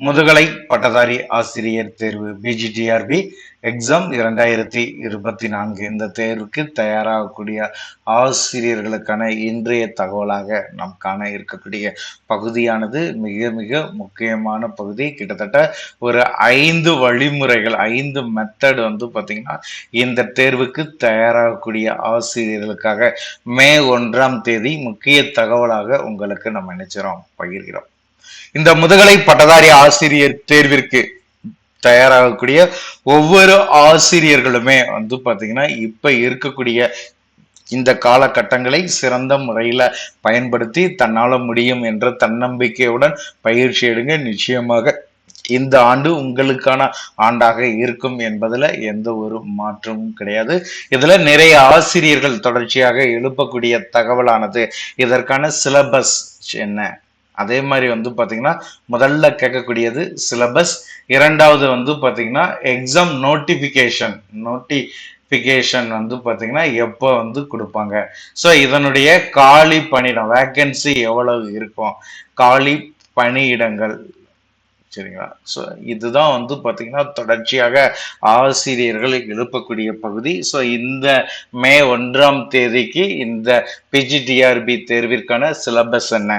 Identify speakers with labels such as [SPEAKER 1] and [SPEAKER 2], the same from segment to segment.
[SPEAKER 1] முதுகலை பட்டதாரி ஆசிரியர் தேர்வு பிஜிடிஆர்பி எக்ஸாம் இரண்டாயிரத்தி இருபத்தி நான்கு. இந்த தேர்வுக்கு தயாராகக்கூடிய ஆசிரியர்களுக்கான இன்றைய தகவலாக நாம் காண இருக்கக்கூடிய பகுதியானது மிக மிக முக்கியமான பகுதி. கிட்டத்தட்ட ஒரு ஐந்து வழிமுறைகள் ஐந்து மெத்தட் வந்து பார்த்திங்கன்னா இந்த தேர்வுக்கு தயாராகக்கூடிய ஆசிரியர்களுக்காக மே ஒன்றாம் தேதி முக்கிய தகவலாக உங்களுக்கு நம்ம நினைச்சிரோம் பகிர்கிறோம். இந்த முதுகலை பட்டதாரி ஆசிரியர் தேர்விற்கு தயாராகக்கூடிய ஒவ்வொரு ஆசிரியர்களுமே வந்து பாத்தீங்கன்னா இப்ப இருக்கக்கூடிய இந்த காலகட்டங்களை சிறந்த முறையில பயன்படுத்தி தன்னால முடியும் என்ற தன்னம்பிக்கையுடன் பயிற்சி எடுங்க. நிச்சயமாக இந்த ஆண்டு உங்களுக்கான ஆண்டாக இருக்கும் என்பதுல எந்த ஒரு மாற்றமும் கிடையாது. இதுல நிறைய ஆசிரியர்கள் தொடர்ச்சியாக எழுப்பக்கூடிய தகவலானது. இதற்கான சிலபஸ் என்ன? அதே மாதிரி வந்து பார்த்தீங்கன்னா முதல்ல கேட்கக்கூடியது சிலபஸ் இரண்டாவது வந்து பார்த்தீங்கன்னா எக்ஸாம் நோட்டிஃபிகேஷன் நோட்டிஃபிகேஷன் வந்து பார்த்தீங்கன்னா எப்போ வந்து கொடுப்பாங்க. ஸோ இதனுடைய காலி பணியிடம் வேக்கன்சி எவ்வளவு இருக்கும்? காலி பணியிடங்கள் சரிங்களா? ஸோ இதுதான் வந்து பார்த்தீங்கன்னா தொடர்ச்சியாக ஆசிரியர்கள் எழுப்பக்கூடிய பகுதி. ஸோ இந்த மே ஒன்றாம் தேதிக்கு இந்த பிஜிடிஆர்பி தேர்விற்கான சிலபஸ் என்ன?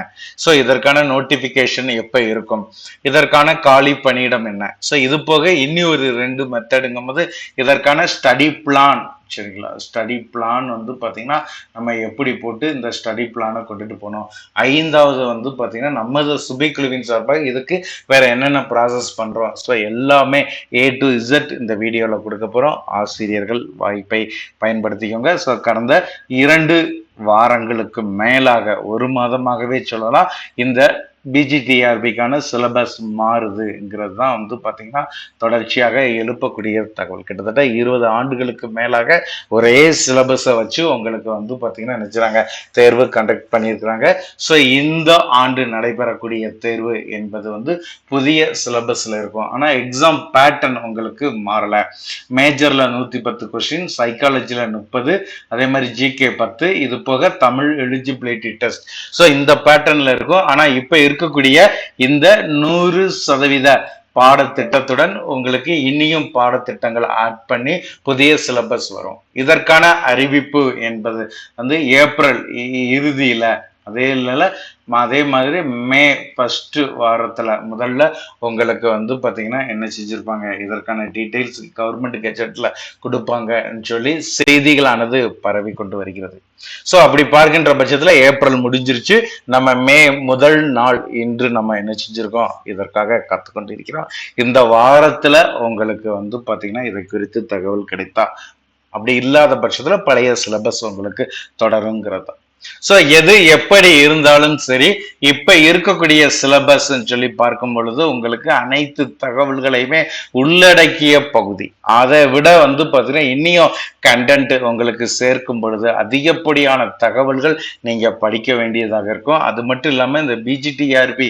[SPEAKER 1] ஸோ இதற்கான நோட்டிஃபிகேஷன் எப்போ இருக்கும்? இதற்கான காலி பணியிடம் என்ன? ஸோ இது போக இனி ஒரு ரெண்டு மெத்தடுங்கும் போது இதற்கான ஸ்டடி பிளான் சரிங்களா ஸ்டடி பிளான் வந்து பார்த்திங்கன்னா நம்ம எப்படி போட்டு இந்த ஸ்டடி பிளானை கொண்டுட்டு போனோம்? ஐந்தாவது வந்து பார்த்தீங்கன்னா நமது சுபைக்குழுவின் சார்பாக இதுக்கு வேறு என்னென்ன ப்ராசஸ் பண்ணுறோம் ஸோ எல்லாமே ஏ டு இசட் இந்த வீடியோவில் கொடுக்க போகிறோம் ஆசிரியர்கள் வாய்ப்பை பயன்படுத்திக்கோங்க. ஸோ கடந்த இரண்டு வாரங்களுக்கு மேலாக ஒரு மாதமாகவே சொல்லலாம் இந்த பிஜிடிஆர்பிக்கான சிலபஸ் மாறுதுங்கிறது தான் வந்து பார்த்திங்கன்னா தொடர்ச்சியாக எழுப்பக்கூடிய தகவல். கிட்டத்தட்ட இருபது ஆண்டுகளுக்கு மேலாக ஒரே சிலபஸை வச்சு உங்களுக்கு வந்து பார்த்திங்கன்னா நினைச்சாங்க தேர்வு கண்டக்ட் பண்ணியிருக்கிறாங்க. ஸோ இந்த ஆண்டு நடைபெறக்கூடிய தேர்வு என்பது வந்து புதிய சிலபஸில் இருக்கும். ஆனால் எக்ஸாம் பேட்டர்ன் உங்களுக்கு மாறலை. மேஜரில் நூற்றி பத்து கொஸ்டின் சைக்காலஜியில் முப்பது அதே மாதிரி ஜிகே பத்து. இது போக தமிழ் எலிஜிபிலிட்டி டெஸ்ட் ஸோ இந்த பேட்டர்னில் இருக்கும். ஆனால் இப்போ இருக்கக்கூடிய இந்த நூறு சதவீத பாடத்திட்டத்துடன் உங்களுக்கு இனியும் பாடத்திட்டங்கள் ஆட் பண்ணி புதிய சிலபஸ் வரும். இதற்கான அறிவிப்பு என்பது வந்து ஏப்ரல் இறுதியில அதே இல்லை அதே மாதிரி மே ஃபஸ்ட்டு வாரத்தில் முதல்ல உங்களுக்கு வந்து பார்த்திங்கன்னா என்ன செஞ்சுருப்பாங்க? இதற்கான டீட்டெயில்ஸ் கவர்மெண்ட் கெஜெட்டில் கொடுப்பாங்கன்னு சொல்லி செய்திகளானது பரவி கொண்டு வருகிறது. ஸோ அப்படி பார்க்கின்ற பட்சத்தில் ஏப்ரல் முடிஞ்சிருச்சு. நம்ம மே முதல் நாள் இன்று நம்ம என்ன செஞ்சுருக்கோம்? இதற்காக கற்றுக்கொண்டு இருக்கிறோம் இந்த வாரத்தில் உங்களுக்கு வந்து பார்த்திங்கன்னா இதை குறித்து தகவல் கிடைத்தா அப்படி இல்லாத பட்சத்தில் பழைய சிலபஸ் உங்களுக்கு தொடருங்கிறது. சோ எது எப்படி இருந்தாலும் சரி இப்ப இருக்கக்கூடிய சிலபஸ் சொல்லி பார்க்கும் பொழுது உங்களுக்கு அனைத்து தகவல்களையுமே உள்ளடக்கிய பகுதி. அதை விட வந்து பாத்தீங்கன்னா இன்னியும் கண்டென்ட் உங்களுக்கு சேர்க்கும் பொழுது அதிகப்படியான தகவல்கள் நீங்க படிக்க வேண்டியதாக இருக்கும். அது மட்டும் இல்லாம இந்த பிஜிடிஆர்பி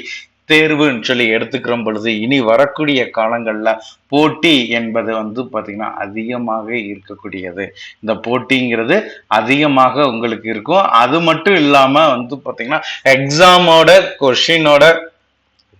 [SPEAKER 1] தேர்வுன்னு சொல்லி எடுத்துக்கிற பொழுது இனி வரக்கூடிய காலங்கள்ல போட்டி என்பது வந்து பாத்தீங்கன்னா அதிகமாக இருக்கக்கூடியது. இந்த போட்டிங்கிறது அதிகமாக உங்களுக்கு இருக்கும். அது மட்டும் இல்லாம வந்து பாத்தீங்கன்னா எக்ஸாமோட கொஷினோட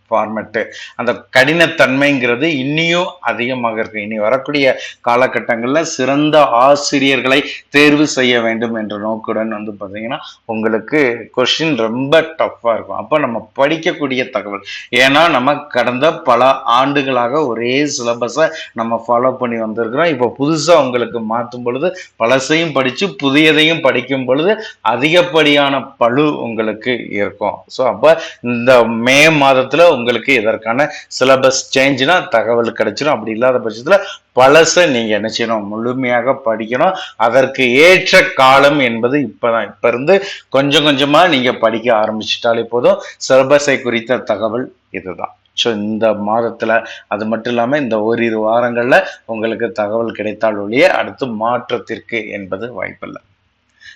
[SPEAKER 1] ஃபார்மெட்டு அந்த கடினத்தன்மைங்கிறது இன்னியும் அதிகமாக இருக்கு. இனி வரக்கூடிய காலகட்டங்களில் சிறந்த ஆசிரியர்களை தேர்வு செய்ய வேண்டும் என்ற நோக்குடன் வந்து பார்த்தீங்கன்னா உங்களுக்கு கொஷின் ரொம்ப டஃப்பாக இருக்கும். அப்போ நம்ம படிக்கக்கூடிய தகவல். ஏன்னா நம்ம கடந்த பல ஆண்டுகளாக ஒரே சிலபஸை நம்ம ஃபாலோ பண்ணி வந்திருக்கிறோம். இப்போ புதுசாக உங்களுக்கு மாற்றும் பொழுது பழசையும் படித்து புதியதையும் படிக்கும் பொழுது அதிகப்படியான பழு உங்களுக்கு இருக்கும். ஸோ அப்போ இந்த மே மாதத்தில் உங்களுக்கு இதற்கான சிலபஸ் சேஞ்சுனா தகவல் கிடைச்சிடும் அப்படி இல்லாத பட்சத்தில் பழசை நீங்க என்ன செய்யணும்? முழுமையாக படிக்கணும். அதற்கு ஏற்ற காலம் என்பது இப்பதான். இப்ப இருந்து கொஞ்சம் கொஞ்சமா நீங்க படிக்க ஆரம்பிச்சிட்டாலே போதும். சிலபஸை குறித்த தகவல் இதுதான். ஸோ இந்த மாதத்துல அது மட்டும் இல்லாம இந்த ஓரிரு வாரங்கள்ல உங்களுக்கு தகவல் கிடைத்தால் ஒழிய அடுத்து மாற்றத்திற்கு என்பது வாய்ப்பில்லை.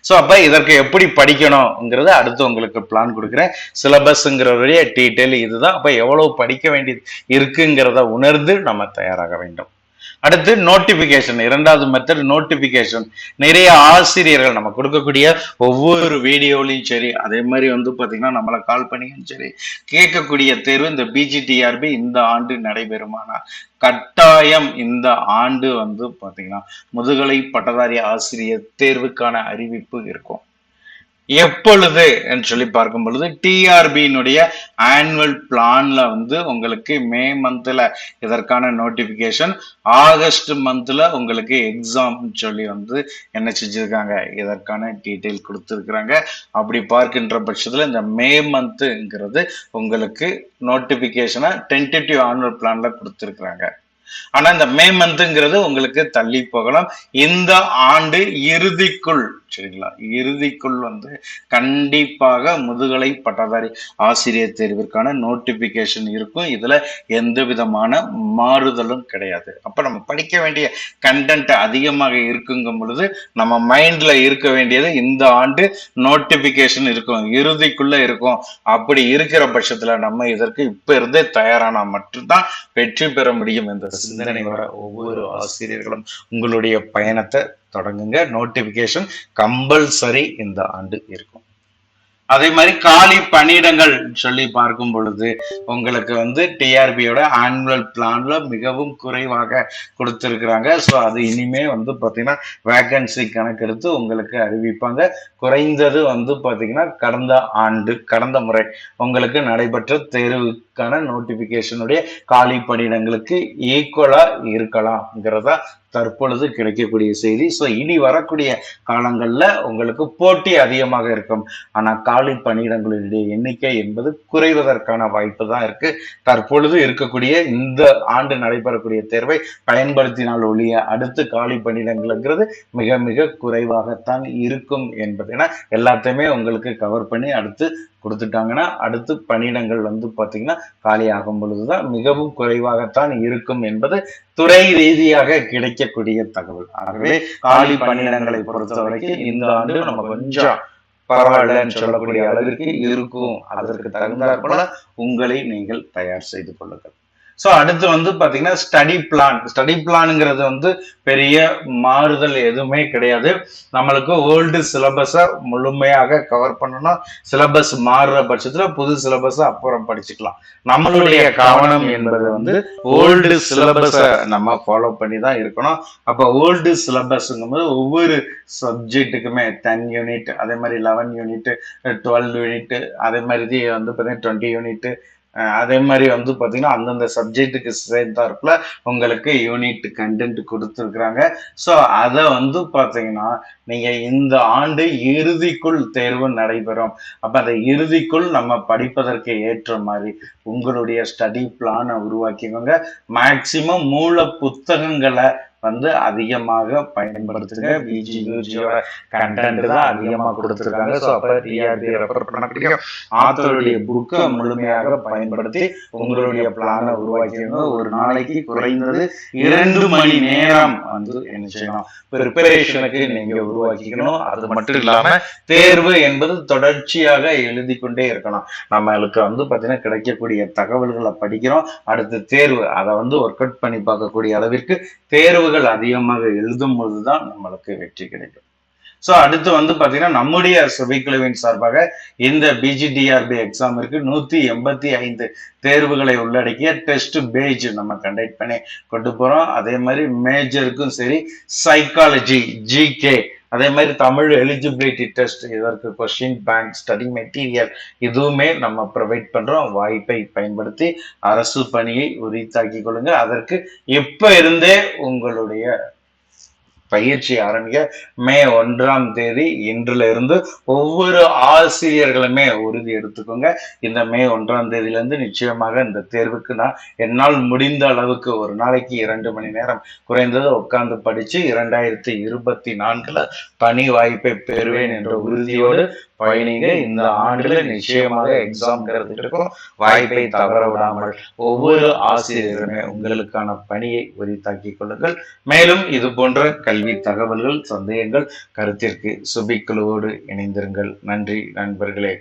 [SPEAKER 1] ஸோ அப்போ இதற்கு எப்படி படிக்கணுங்கிறத அடுத்து உங்களுக்கு பிளான் கொடுக்குறேன். சிலபஸ்ங்கிறவருடைய டீட்டெயில் இதுதான். அப்போ எவ்வளவு படிக்க வேண்டியது இருக்குங்கிறத உணர்ந்து நம்ம தயாராக வேண்டும். அடுத்து நோட்டிபிகேஷன் இரண்டாவது மெத்தட் நோட்டிபிகேஷன் நிறைய ஆசிரியர்கள் நம்ம கொடுக்கக்கூடிய ஒவ்வொரு வீடியோலையும் சரி அதே மாதிரி வந்து பார்த்தீங்கன்னா நம்மளை கால் பண்ணியும் சரி கேட்கக்கூடிய தேர்வு இந்த பிஜிடிஆர்பி இந்த ஆண்டு நடைபெறுமானா? கட்டாயம் இந்த ஆண்டு வந்து பார்த்தீங்கன்னா முதுகலை பட்டதாரி ஆசிரியர் தேர்வுக்கான அறிவிப்பு இருக்கும். எப்பொழுது என்று சொல்லி பார்க்கும் பொழுது டிஆர்பியினுடைய ஆனுவல் பிளான்ல வந்து உங்களுக்கு மே மந்த்ல இதற்கான நோட்டிபிகேஷன் ஆகஸ்ட் மந்த்ல உங்களுக்கு எக்ஸாம் சொல்லி வந்து என்ன செஞ்சிருக்காங்க இதற்கான டீட்டெயில் கொடுத்துருக்குறாங்க. அப்படி பார்க்கின்ற பட்சத்தில் இந்த மே மந்த்ங்கிறது உங்களுக்கு நோட்டிபிகேஷனை டென்டேட்டிவ் ஆனுவல் பிளான்ல கொடுத்துருக்குறாங்க. ஆனா இந்த மே மந்த்ங்கிறது உங்களுக்கு தள்ளி போகலாம். இந்த ஆண்டு இறுதிக்குள் சரிங்களா? இறுதிக்குள் வந்து கண்டிப்பாக முதுகலை பட்டதாரி ஆசிரியர் தேர்விற்கான நோட்டிபிகேஷன் இருக்கும். இதுல எந்த விதமான மாறுதலும் கிடையாது. அப்ப நம்ம படிக்க வேண்டிய கண்டென்ட் அதிகமாக இருக்குங்கும் பொழுது நம்ம மைண்ட்ல இருக்க வேண்டியது இந்த ஆண்டு நோட்டிபிகேஷன் இருக்கும். இறுதிக்குள்ள இருக்கும். அப்படி இருக்கிற பட்சத்துல நம்ம இதற்கு இப்ப இருந்தே தயாரானா மட்டும்தான் வெற்றி பெற முடியும் என்ற சிந்தனையோட ஒவ்வொரு ஆசிரியர்களும் உங்களுடைய பயணத்தை தொடங்குங்க. நோட்டிபிகேஷன் கம்பல்சரி இந்த ஆண்டு இருக்கும். அதே மாதிரி காலி பணியிடங்கள் சொல்லி பார்க்கும் பொழுது உங்களுக்கு வந்து டிஆர்பியோட ஆனுவல் பிளான்ல மிகவும் குறைவாக கொடுத்துருக்குறாங்க. ஸோ அது இனிமே வந்து பார்த்தீங்கன்னா வேகன்சி கணக்கெடுத்து உங்களுக்கு அறிவிப்பாங்க. குறைந்தது வந்து பார்த்தீங்கன்னா கடந்த ஆண்டு கடந்த முறை உங்களுக்கு நடைபெற்ற தேர்வு தேர்வுக்கான நோட்டிபிகேஷனுடைய காலி பணியிடங்களுக்கு ஈக்குவலா இருக்கலாம்ங்கிறதா தற்பொழுது கிடைக்கக்கூடிய செய்தி. ஸோ இனி வரக்கூடிய காலங்களில் உங்களுக்கு போட்டி அதிகமாக இருக்கும். ஆனால் காலி பணியிடங்களுடைய எண்ணிக்கை என்பது குறைவதற்கான வாய்ப்பு தான் இருக்கு. தற்பொழுது இருக்கக்கூடிய இந்த ஆண்டு நடைபெறக்கூடிய தேர்வை பயன்படுத்தினால் ஒழிய அடுத்து காலி பணியிடங்கள்ங்கிறது மிக மிக குறைவாகத்தான் இருக்கும் என்பது. ஏன்னா எல்லாத்தையுமே உங்களுக்கு கவர் பண்ணி அடுத்து கொடுத்துட்டாங்கன்னா அடுத்து பணியிடங்கள் வந்து பார்த்தீங்கன்னா காலியாகும் பொழுதுதான் மிகவும் குறைவாகத்தான் இருக்கும் என்பது துறை ரீதியாக கிடைக்கக்கூடிய தகவல். ஆகவே காலி பணியிடங்களை பொறுத்த வரைக்கும் இந்த ஆண்டு நம்ம கொஞ்சம் பரவாயில்லன்னு சொல்லக்கூடிய அளவிற்கு இருக்கும். அதற்கு தகுந்த போல உங்களை நீங்கள் தயார் செய்து கொள்ளுங்கள். ஸோ அடுத்து வந்து பார்த்தீங்கன்னா ஸ்டடி பிளான் ஸ்டடி பிளானுங்கிறது வந்து பெரிய மாறுதல் எதுவுமே கிடையாது. நம்மளுக்கு ஓல்டு சிலபஸை முழுமையாக கவர் பண்ணணும் சிலபஸ் மாறுற பட்சத்தில் புது சிலபஸை அப்புறம் படிச்சுக்கலாம். நம்மளுடைய கவனம் என்பது வந்து ஓல்டு சிலபஸை நம்ம ஃபாலோ பண்ணி தான் இருக்கணும். அப்போ ஓல்டு சிலபஸ்ங்கும்போது ஒவ்வொரு சப்ஜெக்ட்டுக்குமே டென் யூனிட் அதே மாதிரி லெவன் யூனிட் டுவெல் யூனிட் அதே மாதிரி வந்து பார்த்தீங்கன்னா டுவெண்ட்டி யூனிட் அதே மாதிரி வந்து பார்த்தீங்கன்னா அந்தந்த சப்ஜெக்ட்டுக்கு சேர்ந்தாப்புல உங்களுக்கு யூனிட் கண்டென்ட் கொடுத்துருக்குறாங்க. ஸோ அதை வந்து பார்த்தீங்கன்னா நீங்கள் இந்த ஆண்டு இறுதிக்குள் தேர்வு நடைபெறும். அப்போ அந்த இறுதிக்குள் நம்ம படிப்பதற்கு ஏற்ற மாதிரி உங்களுடைய ஸ்டடி பிளானை உருவாக்கிக்கோங்க. மேக்சிமம் மூல புத்தகங்களை வந்து அதிகமாக பயன்படுத்துங்க. பிஜி யூஜியோட கண்டென்ட் தான் அதிகமாக கொடுத்துருக்காங்க. ஸோ அப்போ டிஆர்பி ரெஃபர் பண்ணக்கூடிய ஆத்தருடைய புக்கை முழுமையாக பயன்படுத்தி உங்களுடைய பிளானை உருவாக்கிங்க ஒரு நாளைக்கு குறைந்தது இரண்டு மணி நேரம் வந்து என்ன செய்யணும்? ப்ரிப்பரேஷனுக்கு நீங்க உருவாக்கிக்கணும். அது மட்டும் இல்லாம தேர்வு என்பது தொடர்ச்சியாக எழுதி கொண்டே இருக்கணும். நம்மளுக்கு வந்து பார்த்தீங்கன்னா கிடைக்கக்கூடிய தகவல்களை படிக்கிறோம். அடுத்து தேர்வு. அதை வந்து ஒர்க் அவுட் பண்ணி பார்க்கக்கூடிய அளவிற்கு தேர்வு தேர்வுகள் அதிகமாக எழுதும் போதுதான் நம்மளுக்கு வெற்றி கிடைக்கும். ஸோ அடுத்து வந்து பார்த்தீங்கன்னா நம்முடைய சபைக்குழுவின் சார்பாக இந்த பிஜிடிஆர்பி எக்ஸாமிற்கு நூற்றி எண்பத்தி ஐந்து தேர்வுகளை உள்ளடக்கிய டெஸ்ட் பேஜ் நம்ம கண்டக்ட் பண்ணி கொண்டு போகிறோம் அதே மாதிரி மேஜருக்கும் சரி சைக்காலஜி ஜிகே அதே மாதிரி தமிழ் எலிஜிபிலிட்டி டெஸ்ட் இதற்கு கொஸ்டின் பேங்க் ஸ்டடி மெட்டீரியல் இதுவுமே நம்ம ப்ரொவைட் பண்றோம். வாய்ப்பை பயன்படுத்தி அரசு பணியை உரித்தாக்கி கொள்ளுங்க. அதற்கு இப்ப இருந்தே உங்களுடைய பயிற்சி ஆரம்பிக்க மே ஒன்றாம் தேதி இன்றுல இருந்து ஒவ்வொரு ஆசிரியர்களுமே உறுதி எடுத்துக்கோங்க. இந்த மே ஒன்றாம் தேதியில இருந்து நிச்சயமாக இந்த தேர்வுக்கு நான் என்னால் முடிந்த அளவுக்கு ஒரு நாளைக்கு இரண்டு மணி நேரம் குறைந்தது உட்கார்ந்து படிச்சு இரண்டாயிரத்தி இருபத்தி நான்குல பணி வாய்ப்பை பெறுவேன் என்ற உறுதியோடு பயணிங்க இந்த ஆண்டுல நிச்சயமாக எக்ஸாம் இருக்கும் வாய்ப்பை தவற விடாமல் ஒவ்வொரு ஆசிரியருமே உங்களுக்கான பணியை உரித்தாக்கிக் கொள்ளுங்கள். மேலும் இது போன்ற கல்வி தகவல்கள் சந்தேகங்கள் கருத்திற்கு சுபிக்குழுவோடு இணைந்திருங்கள். நன்றி நண்பர்களே.